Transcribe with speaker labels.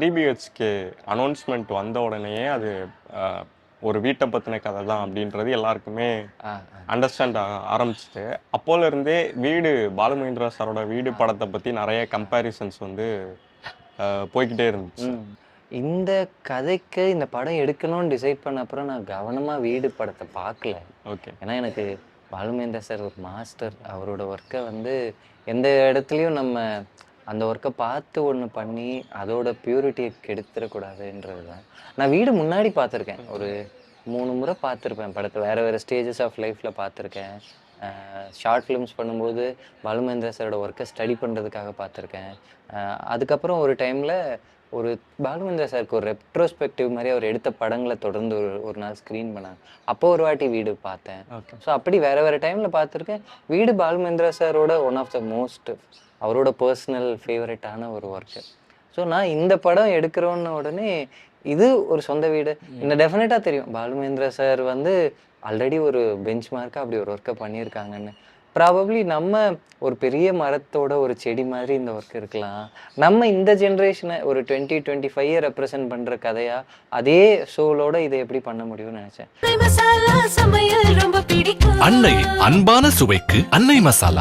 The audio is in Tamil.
Speaker 1: த்ரீ பிஹெச்கே அனௌன்ஸ்மெண்ட் வந்த உடனேயே அது ஒரு வீட்டை பற்றின கதை தான் அப்படின்றது எல்லாருக்குமே அண்டர்ஸ்டாண்ட் ஆக ஆரம்பிச்சிட்டு அப்போல இருந்தே வீடு பாலுமகேந்திரா சாரோட வீடு படத்தை பற்றி நிறைய கம்பேரிசன்ஸ் வந்து அஹ், போய்க்கிட்டே இருந்துச்சு.
Speaker 2: இந்த கதைக்கு இந்த படம் எடுக்கணும்னு டிசைட் பண்ண அப்புறம் நான் கவனமா வீடு படத்தை பார்க்கல.
Speaker 1: ஓகே.
Speaker 2: ஏன்னா எனக்கு பாலுமேந்திர சார் ஒரு மாஸ்டர் அவரோட ஒர்க்கை வந்து எந்த இடத்துலையும் நம்ம அந்த ஒர்க்கை பார்த்து ஒன்று பண்ணி அதோட பியூரிட்டியை கெடுத்துடக்கூடாதுன்றது தான் நான் வீடு முன்னாடி பார்த்துருக்கேன். ஒரு மூணு முறை பார்த்துருப்பேன் படத்தை வேறு வேறு ஸ்டேஜஸ் ஆஃப் லைஃப்பில் பார்த்துருக்கேன். ஷார்ட் ஃபிலிம்ஸ் பண்ணும்போது பாலுமேந்திர சாரோட ஒர்க்கை ஸ்டடி பண்ணுறதுக்காக பார்த்துருக்கேன். அதுக்கப்புறம் ஒரு டைமில் ஒரு பாலுமேந்திர சாருக்கு ஒரு ரெட்ரோஸ்பெக்டிவ் மாதிரி அவர் எடுத்த படங்களை தொடர்ந்து ஒரு ஒரு நாள் ஸ்க்ரீன் பண்ணாங்க. அப்போ ஒரு வாட்டி வீடு பார்த்தேன்.
Speaker 1: ஓகே
Speaker 2: ஸோ அப்படி வேற வேற டைம்ல பார்த்துருக்கேன். வீடு பாலுமேந்திரா சாரோட ஒன் ஆஃப் த மோஸ்ட் அவரோட பர்சனல் ஃபேவரட்டான ஒரு ஒர்க்கு ஸோ நான் இந்த படம் எடுக்கிறோன்ன உடனே இது ஒரு சொந்த வீடு. இந்த டெஃபினட்டாக தெரியும். பாலுமேந்திரா சார் வந்து ஆல்ரெடி ஒரு பெஞ்ச் மார்க்காக அப்படி ஒரு ஒர்க்கை பண்ணியிருக்காங்கன்னு. ப்ராபப்ளி நம்ம ஒரு பெரிய மரத்தோட ஒரு செடி மாதிரி இந்த ஒர்க் இருக்கலாம். நம்ம இந்த ஜென்ரேஷனை ஒரு டுவெண்ட்டி டுவெண்ட்டி ஃபைவ் ரெப்ரசென்ட் பண்ணுற கதையா அதே சோலோட இதை எப்படி பண்ண முடியும்னு நினச்சேன்.
Speaker 3: அன்னை அன்பான சுவைக்கு அன்னை மசாலா.